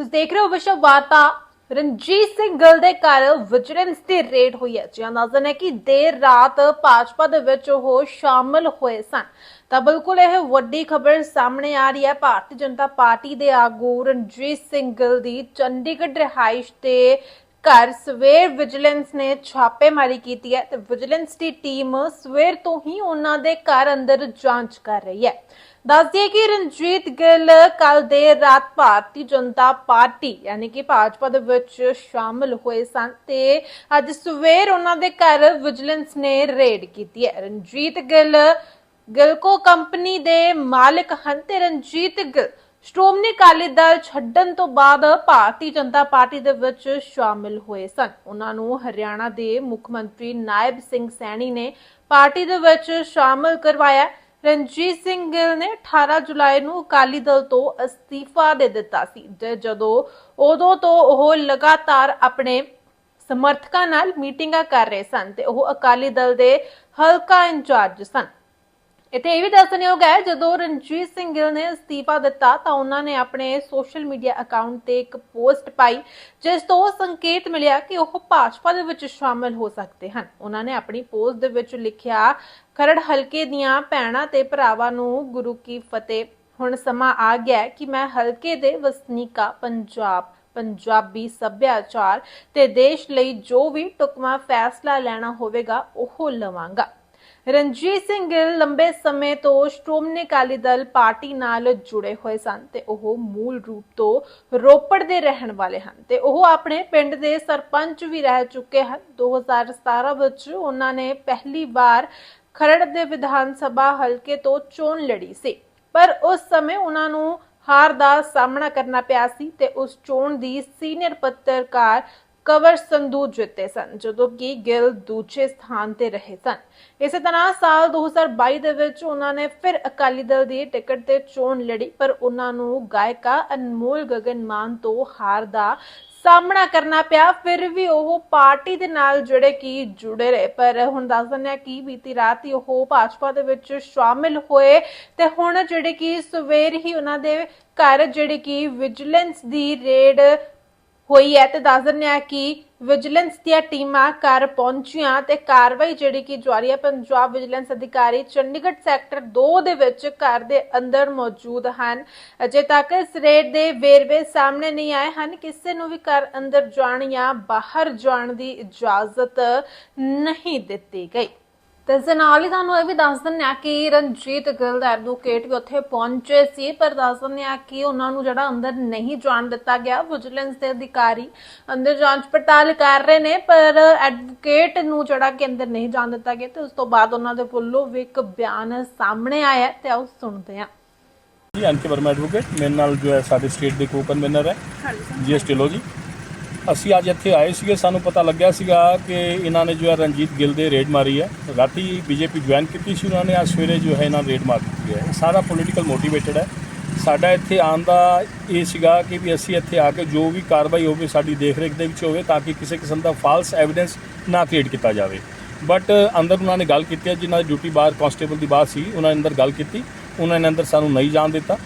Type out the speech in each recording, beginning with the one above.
ਤੁਸੀਂ ਦੇਖ ਰਹੇ ਹੋ ਵਿਸ਼ਵ ਵਾਰਤਾ। ਰਣਜੀਤ ਸਿੰਘ ਗਿੱਲ ਦੇ ਘਰ ਵਿਜੀਲੈਂਸ ਦੀ ਰੇਡ ਹੋਈ ਹੈ, ਜਿਹਾਂ ਨਜ਼ਰ ਹੈ ਕਿ ਦੇਰ ਰਾਤ ਭਾਜਪਾ ਦੇ ਵਿੱਚ ਉਹ ਸ਼ਾਮਲ ਹੋਏ ਸਨ। ਤਾਂ ਬਿਲਕੁਲ ਇਹ ਵੱਡੀ ਖਬਰ ਸਾਹਮਣੇ ਆ ਰਹੀ ਹੈ। ਭਾਰਤੀ ਜਨਤਾ ਪਾਰਟੀ ਦੇ ਆਗੂ ਰਣਜੀਤ ਸਿੰਘ ਗਿੱਲ ਦੀ ਚੰਡੀਗੜ੍ਹ ਰਿਹਾਇਸ਼ ਤੇ ਘਰ ਸਵੇਰ ਵਿਜੀਲੈਂਸ ਨੇ ਛਾਪੇਮਾਰੀ ਕੀਤੀ ਹੈ ਤੇ ਵਿਜੀਲੈਂਸ ਦੀ ਟੀਮ ਸਵੇਰ ਤੋਂ ਹੀ ਉਹਨਾਂ ਦੇ ਘਰ ਅੰਦਰ ਜਾਂਚ ਕਰ ਰਹੀ ਹੈ। ਦੱਸਦੀਏ ਕਿ ਰਣਜੀਤ ਗਿੱਲ ਕੱਲ ਦੇਰ ਰਾਤ ਭਾਰਤੀ ਜਨਤਾ ਪਾਰਟੀ, ਯਾਨੀ ਕਿ ਭਾਜਪਾ ਦੇ ਵਿੱਚ ਸ਼ਾਮਲ ਹੋਏ ਸਨ ਤੇ ਅੱਜ ਸਵੇਰ ਉਹਨਾਂ ਦੇ ਘਰ ਵਿਜੀਲੈਂਸ ਨੇ ਰੇਡ ਕੀਤੀ ਹੈ। ਰਣਜੀਤ ਗਿੱਲ, ਗਿਲਕੋ ਕੰਪਨੀ ਦੇ ਮਾਲਕ ਹਨ ਤੇ ਰਣਜੀਤ ਗਿੱਲ ਸ਼੍ਰੋਮਣੀ ਅਕਾਲੀ ਦਲ ਛੱਡਣ ਤੋਂ ਬਾਅਦ ਭਾਰਤੀ ਜਨਤਾ ਪਾਰਟੀ ਦੇ ਵਿੱਚ ਸ਼ਾਮਿਲ ਹੋਏ ਸਨ। ਉਹਨਾਂ ਨੂੰ ਹਰਿਆਣਾ ਦੇ ਮੁੱਖ ਮੰਤਰੀ ਨਾਇਬ ਸਿੰਘ ਸੈਣੀ ਨੇ ਪਾਰਟੀ ਦੇ ਵਿੱਚ ਸ਼ਾਮਿਲ ਕਰਵਾਇਆ। ਰਣਜੀਤ ਸਿੰਘ ਗਿੱਲ ਨੇ 18 ਜੁਲਾਈ ਨੂੰ ਅਕਾਲੀ ਦਲ ਤੋਂ ਅਸਤੀਫਾ ਦੇ ਦਿੱਤਾ ਸੀ ਤੇ ਜਦੋਂ ਉਦੋਂ ਤੋਂ ਉਹ ਲਗਾਤਾਰ ਆਪਣੇ ਸਮਰਥਕਾਂ ਨਾਲ ਮੀਟਿੰਗਾਂ ਕਰ ਰਹੇ ਸਨ ਤੇ ਉਹ ਅਕਾਲੀ ਦਲ ਦੇ ਹਲਕਾ ਇੰਚਾਰਜ ਸਨ। ਇੱਥੇ ਇਹ ਵੀ ਦੱਸਣਯੋਗ ਹੈ, ਜਦੋਂ ਰਣਜੀਤ ਸਿੰਘ ਗਿੱਲ ਨੇ ਅਸਤੀਫਾ ਦਿੱਤਾ, ਤਾਂ ਉਹਨਾਂ ਨੇ ਆਪਣੇ ਸੋਸ਼ਲ ਮੀਡੀਆ ਅਕਾਊਂਟ ਤੇ ਇੱਕ ਪੋਸਟ ਪਾਈ, ਜਿਸ ਤੋਂ ਸੰਕੇਤ ਮਿਲਿਆ ਕਿ ਉਹ ਭਾਜਪਾ ਦੇ ਵਿੱਚ ਸ਼ਾਮਲ ਹੋ ਸਕਦੇ ਹਨ। ਉਹਨਾਂ ਨੇ ਆਪਣੀ ਪੋਸਟ ਦੇ ਵਿੱਚ ਲਿਖਿਆ, ਖਰੜ ਹਲਕੇ ਦੀਆਂ ਭੈਣਾਂ ਤੇ ਭਰਾਵਾਂ ਨੂੰ ਗੁਰੂ ਕੀ ਫਤਿਹ। ਹੁਣ ਸਮਾਂ ਆ ਗਿਆ ਕਿ ਮੈਂ ਹਲਕੇ ਦੇ ਵਸਨੀਕਾਂ, ਪੰਜਾਬ, ਪੰਜਾਬੀ ਸੱਭਿਆਚਾਰ ਤੇ ਦੇਸ਼ ਲਈ ਜੋ ਵੀ ਟੁਕਮਾ ਫੈਸਲਾ ਲੈਣਾ ਹੋਵੇਗਾ, ਉਹ ਲਵਾਂਗਾ। ਰਣਜੀਤ ਸਿੰਘ ਗਿੱਲ ਲੰਬੇ ਸਮੇਂ ਤੋਂ ਸ਼੍ਰੋਮਣੀ ਅਕਾਲੀ ਦਲ ਪਾਰਟੀ ਨਾਲ ਜੁੜੇ ਹੋਏ ਸਨ ਤੇ ਉਹ ਮੂਲ ਰੂਪ ਤੋਂ ਰੋਪੜ ਦੇ ਰਹਿਣ ਵਾਲੇ ਹਨ ਤੇ ਉਹ ਆਪਣੇ ਪਿੰਡ ਦੇ ਸਰਪੰਚ ਵੀ ਰਹਿ ਚੁੱਕੇ ਹਨ। 2017 ਵਿੱਚ ਉਹਨਾਂ ਨੇ ਪਹਿਲੀ ਵਾਰ ਖਰੜ ਦੇ ਵਿਧਾਨ ਸਭਾ ਹਲਕੇ ਤੋਂ ਚੋਣ ਲੜੀ ਸੀ। ਪਰ ਉਸ ਸਮੇਂ ਉਹਨਾਂ ਨੂੰ ਹਾਰ ਦਾ ਸਾਹਮਣਾ ਕਰਨਾ ਪਿਆ ਸੀ ਤੇ ਉਸ ਚੋਣ ਦੀ ਸੀਨੀਅਰ ਪੱਤਰਕਾਰ ਕਵਰ ਸੰਧੂ ਜਿੱਤੇ ਸਨ, ਜਦੋਂ ਕਿ ਗਿੱਲ ਦੂਜੇ ਸਥਾਨ ਤੇ ਰਹੇ ਸਨ। ਇਸੇ ਤਰ੍ਹਾਂ ਸਾਲ 2022 ਦੇ ਵਿੱਚ ਉਹਨਾਂ ਨੇ ਫਿਰ ਅਕਾਲੀ ਦਲ ਦੀ ਟਿਕਟ ਤੇ ਚੋਣ ਲੜੀ, ਪਰ ਉਹਨਾਂ ਨੂੰ ਗਾਇਕਾ ਅਨਮੋਲ ਗਗਨ ਮਾਨ ਤੋਂ ਹਾਰ ਦਾ ਸਾਹਮਣਾ ਕਰਨਾ ਪਿਆ। ਫਿਰ ਵੀ ਉਹ ਪਾਰਟੀ ਦੇ ਨਾਲ ਜਿਹੜੇ ਕਿ ਜੁੜੇ ਰਹੇ, ਪਰ ਹੁਣ ਦੱਸ ਦਿੰਦੇ ਆ ਕਿ ਬੀਤੀ ਰਾਤ ਹੀ ਉਹ ਭਾਜਪਾ ਦੇ ਵਿੱਚ ਸ਼ਾਮਿਲ ਹੋਏ ਤੇ ਹੁਣ ਜਿਹੜੇ ਕਿ ਸਵੇਰ ਹੀ ਉਹਨਾਂ ਦੇ ਘਰ ਜਿਹੜੇ ਕਿ ਵਿਜੀਲੈਂਸ ਦੀ ਰੇਡ ਹੋਈ ਹੈ ਤੇ ਦੱਸ ਦਿੰਦੇ ਆ ਕਿ ਵਿਜੀਲੈਂਸ ਦੀਆਂ ਟੀਮਾਂ ਘਰ ਪਹੁੰਚੀਆਂ ਤੇ ਕਾਰਵਾਈ ਜਿਹੜੀ ਕਿ ਜਾਰੀ ਹੈ, ਪੰਜਾਬ ਵਿਜੀਲੈਂਸ ਅਧਿਕਾਰੀ ਚੰਡੀਗੜ੍ਹ ਸੈਕਟਰ 2 ਦੇ ਵਿੱਚ ਘਰ ਦੇ ਅੰਦਰ ਮੌਜੂਦ ਹਨ। ਅਜੇ ਤੱਕ ਇਸ ਰੇਡ ਦੇ ਵੇਰਵੇ ਸਾਹਮਣੇ ਨਹੀਂ ਆਏ ਹਨ। ਕਿਸੇ ਨੂੰ ਵੀ ਘਰ ਅੰਦਰ ਜਾਣ ਜਾਂ ਬਾਹਰ ਜਾਣ ਦੀ ਇਜਾਜ਼ਤ ਨਹੀਂ ਦਿੱਤੀ ਗਈ। ਤੇ ਇਸ ਦੇ ਨਾਲ ਹੀ ਤੁਹਾਨੂੰ ਇਹ ਵੀ ਦੱਸ ਦਿੰਦੇ ਆ ਕਿ ਰਣਜੀਤ ਗਿੱਲ ਦਾ ਐਡਵੋਕੇਟ ਵੀ ਉੱਥੇ ਪਹੁੰਚੇ ਸੀ ਪਰ ਦੱਸ ਦਿੰਦੇ ਆ ਕਿ ਉਹਨਾਂ ਨੂੰ ਜਿਹੜਾ ਅੰਦਰ ਨਹੀਂ ਜਾਣ ਦਿੱਤਾ ਗਿਆ ਵਿਜੀਲੈਂਸ ਦੇ ਅਧਿਕਾਰੀ ਅੰਦਰ ਜਾਂਚ ਪੜਤਾਲ ਕਰ ਰਹੇ ਨੇ ਪਰ ਐਡਵੋਕੇਟ ਨੂੰ ਜਿਹੜਾ ਕਿ ਅੰਦਰ ਨਹੀਂ ਜਾਣ ਦਿੱਤਾ ਗਿਆ ਤੇ ਉਸ ਤੋਂ ਬਾਅਦ ਉਹਨਾਂ ਦੇ ਵੱਲੋਂ ਵੀ ਇੱਕ ਬਿਆਨ ਸਾਹਮਣੇ ਆਇਆ ਤੇ ਆਓ ਸੁਣਦੇ ਹਾਂ। ਜੀ ਕੇ ਵਰਮਾ ਐਡਵੋਕੇਟ ਮੇਰੇ ਨਾਲ ਜੋ ਹੈ ਸਾਡੇ ਸਟੇਟ ਦੇ ਕੋ ਕਨਵੀਨਰ ਹੈ ਜੀ ਐਸ ਢਿੱਲੋਂ ਜੀ। ਅਸੀਂ ਅੱਜ ਇੱਥੇ ਆਏ ਸੀਗੇ, ਸਾਨੂੰ ਪਤਾ ਲੱਗਿਆ ਸੀਗਾ ਕਿ ਇਹਨਾਂ ਨੇ ਜੋ ਹੈ ਰਣਜੀਤ ਗਿੱਲ ਦੇ ਰੇਡ ਮਾਰੀ ਹੈ। ਰਾਤੀ ਬੀਜੇਪੀ ਜੁਆਇਨ ਕੀਤੀ ਸੀ ਉਹਨਾਂ ਨੇ, ਅੱਜ ਸਵੇਰੇ ਜੋ ਹੈ ਇਹਨਾਂ ਰੇਡ ਮਾਰ ਦਿੱਤੀ ਹੈ। ਸਾਰਾ ਪੋਲੀਟੀਕਲ ਮੋਟੀਵੇਟਡ ਹੈ। ਸਾਡਾ ਇੱਥੇ ਆਉਣ ਦਾ ਇਹ ਸੀਗਾ ਕਿ ਵੀ ਅਸੀਂ ਇੱਥੇ ਆ ਕੇ ਜੋ ਵੀ ਕਾਰਵਾਈ ਹੋਵੇ, ਸਾਡੀ ਦੇਖਰੇਖ ਦੇ ਵਿੱਚ ਹੋਵੇ, ਤਾਂ ਕਿ ਕਿਸੇ ਕਿਸਮ ਦਾ ਫਾਲਸ ਐਵੀਡੈਂਸ ਨਾ ਕ੍ਰੀਏਟ ਕੀਤਾ ਜਾਵੇ। ਬਟ ਅੰਦਰ ਉਹਨਾਂ ਨੇ ਗੱਲ ਕੀਤੀ ਹੈ, ਜਿਨ੍ਹਾਂ ਦੀ ਡਿਊਟੀ ਬਾਹਰ ਕਾਂਸਟੇਬਲ ਦੀ ਬਾਤ ਸੀ, ਉਹਨਾਂ ਨੇ ਅੰਦਰ ਗੱਲ ਕੀਤੀ। ਉਹਨਾਂ ਨੇ ਅੰਦਰ ਸਾਨੂੰ ਨਹੀਂ ਜਾਣ ਦਿੱਤਾ।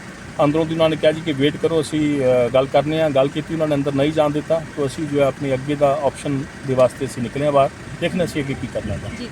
ਅੰਦਰੋਂ ਦੀ ਉਹਨਾਂ ਨੇ ਕਿਹਾ ਜੀ ਕਿ ਵੇਟ ਕਰੋ, ਅਸੀਂ ਗੱਲ ਕਰਨੇ ਆ। ਗੱਲ ਕੀਤੀ, ਉਹਨਾਂ ਨੇ ਅੰਦਰ ਨਹੀਂ ਜਾਣ ਦਿੱਤਾ। ਤਾਂ ਅਸੀਂ ਜੋ ਹੈ ਆਪਣੇ ਅੱਗੇ ਦਾ ਆਪਸ਼ਨ ਦੇ ਵਾਸਤੇ ਅਸੀਂ ਨਿਕਲੇ ਹਾਂ ਬਾਹਰ। ਦੇਖਣਾ ਸੀ ਅੱਗੇ ਕੀ ਕਰਨਾ ਹੈ। ਜੀ।